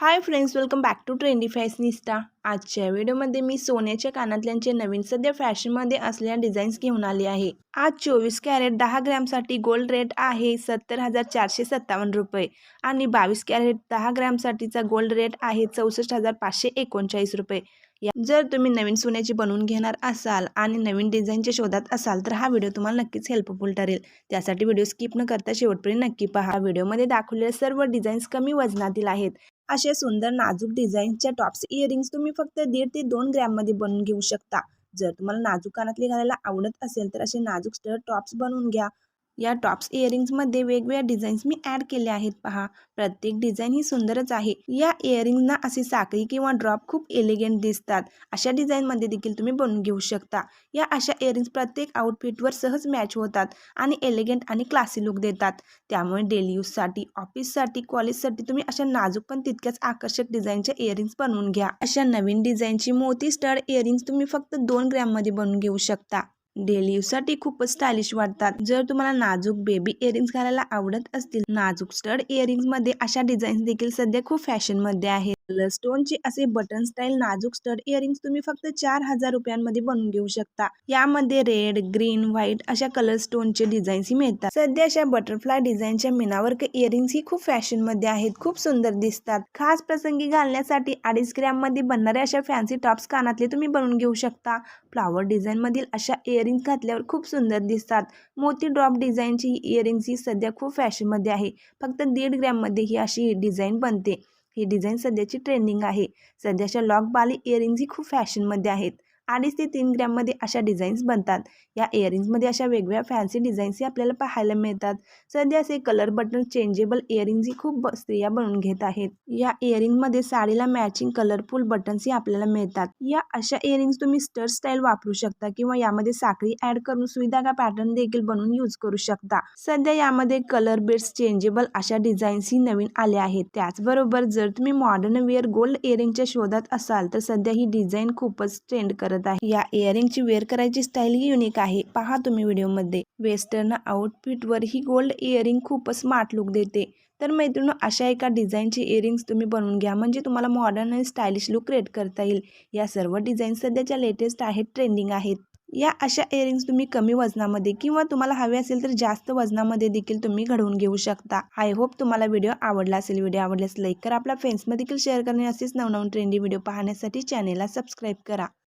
Hi friends welcome back to trendy fashionista आजच्या व्हिडिओमध्ये मी सोन्याच्या कानातल्यांचे नवीन सध्या फॅशनमध्ये असलेल्या डिझाईन्स घेऊन आले आहे. आज चोवीस कॅरेट दहा ग्रॅमसाठी गोल्ड रेट आहे सत्तर हजार चारशे सत्तावन्न रुपये. आणि बावीस कॅरेट दहा ग्रॅमसाठीचा गोल्ड रेट आहे चौसष्ट हजार पाचशे एकोणचाळीस रुपये. या जर तुम्ही नवीन सोन्याची बनवून घेणार असाल आणि नवीन डिझाईनच्या शोधात असाल तर हा व्हिडिओ तुम्हाला नक्कीच हेल्पफुल ठरेल. त्यासाठी व्हिडिओ स्किप न करता शेवटपर्यंत नक्की पहा. व्हिडिओमध्ये दाखवलेल्या सर्व डिझाईन्स कमी वजनातील आहेत. असे सुंदर नाजूक डिझाईनच्या टॉप्स इयरिंग्स तुम्ही फक्त दीड ते दोन ग्रॅममध्ये बनवून घेऊ शकता. जर तुम्हाला नाजूक कानातले घालायला आवडत असेल तर असे नाजूक स्टर टॉप्स बनवून घ्या. या टॉप्स इयरिंग्समध्ये वेगवेगळ्या डिझाईन्स मी ॲड केले आहेत पहा. प्रत्येक डिझाईन ही सुंदरच आहे. या इयरिंग्सना अशी साखळी किंवा ड्रॉप खूप एलिगंट दिसतात. अशा डिझाईनमध्ये देखील तुम्ही बनवून घेऊ शकता. या अशा इयरिंग्स प्रत्येक आउटफिटवर सहज मॅच होतात आणि एलिगंट आणि क्लासी लुक देतात. त्यामुळे डेली यूजसाठी ऑफिससाठी कॉलेजसाठी तुम्ही अशा नाजूक पण तितक्याच आकर्षक डिझाईनच्या इयरिंग्स बनवून घ्या. अशा नवीन डिझाईनची मोती स्टड इयरिंग्स तुम्ही फक्त दोन ग्रॅममध्ये बनवून घेऊ शकता. डेली यूजसाठी खूपच स्टायलिश वाटतात. जर तुम्हाला नाजूक बेबी इयरिंग्स घालायला आवडत असतील नाजूक स्टड इयरिंग्समध्ये अशा डिझाईन्स देखील सध्या खूप फॅशनमध्ये आहेत. स्टोनचे असे बटन स्टाईल नाजूक स्टड इयरिंग्स तुम्ही फक्त चार हजार रुपयांमध्ये बनवून घेऊ शकता. यामध्ये रेड ग्रीन व्हाईट अशा कलर स्टोनचे डिझाईन्स मिळतात. सध्या अशा बटरफ्लाय डिझाईनच्या मीनावर्क इयरिंग्स ही खूप फॅशनमध्ये आहेत. खूप सुंदर दिसतात. खास प्रसंगी घालण्यासाठी अडीच ग्रॅममध्ये बनणाऱ्या अशा फॅन्सी टॉप्स कानातले तुम्ही बनवून घेऊ शकता. फ्लावर डिझाईन मधील अशा इयरिंग्स घातल्यावर खूप सुंदर दिसतात. मोती ड्रॉप डिझाईनची ही इयरिंग्स ही सध्या खूप फॅशनमध्ये आहे. फक्त दीड ग्रॅममध्ये ही अशी डिझाईन बनते. ही डिझाईन सध्याची ट्रेंडिंग आहे. सध्याच्या लॉक बाली इयरिंग्ज ही खूप फॅशनमध्ये आहेत. अडीच ते तीन ग्रॅममध्ये अशा डिझाईन्स बनतात. या इयरिंग्समध्ये अशा वेगवेगळ्या फॅन्सी डिझाईन्सही आपल्याला पाहायला मिळतात. सध्या असे कलर बटन चेंजेबल इयरिंग्सही खूप स्त्रिया बनवून घेत आहेत. या इयरिंगमध्ये साडीला मॅचिंग कलरफुल बटन्सही आपल्याला मिळतात. या अशा इयरिंग्स तुम्ही स्टर स्टाईल वापरू शकता किंवा यामध्ये साखळी ॲड करून सुईधागा पॅटर्न देखील बनवून यूज करू शकता. सध्या यामध्ये कलर बेड्स चेंजेबल अशा डिझाईन्सही नवीन आले आहेत. त्याचबरोबर जर तुम्ही मॉडर्न वेअर गोल्ड इयरिंगच्या शोधात असाल तर सध्या ही डिझाईन खूपच ट्रेंड करत करत आहे. या इयरिंगची वेअर करायची स्टाईल ही युनिक आहे. पहा तुम्ही व्हिडिओमध्ये. वेस्टर्न आउटफिटवर ही गोल्ड इयरिंग खूपच स्मार्ट लुक देते. तर मैत्रिणी अशा एका डिझाईनची इयरिंग्स तुम्ही बनवून घ्या. म्हणजे तुम्हाला मॉडर्न आणि स्टायलिश लुक क्रिएट करता येईल. या सर्व डिझाईन सध्याच्या लेटेस्ट आहेत ट्रेंडिंग आहेत. या अशा इयरिंग्स तुम्ही कमी वजनामध्ये किंवा तुम्हाला हवे असेल तर जास्त वजनामध्ये देखील तुम्ही घडवून घेऊ शकता. आय होप तुम्हाला व्हिडिओ आवडला असेल. व्हिडिओ आवडल्यास लाईक करा. आपल्या फ्रेंड्समध्ये देखील शेअर करणे असेच नवनवीन ट्रेंडी व्हिडिओ पाहण्यासाठी चॅनेलला सबस्क्राईब करा.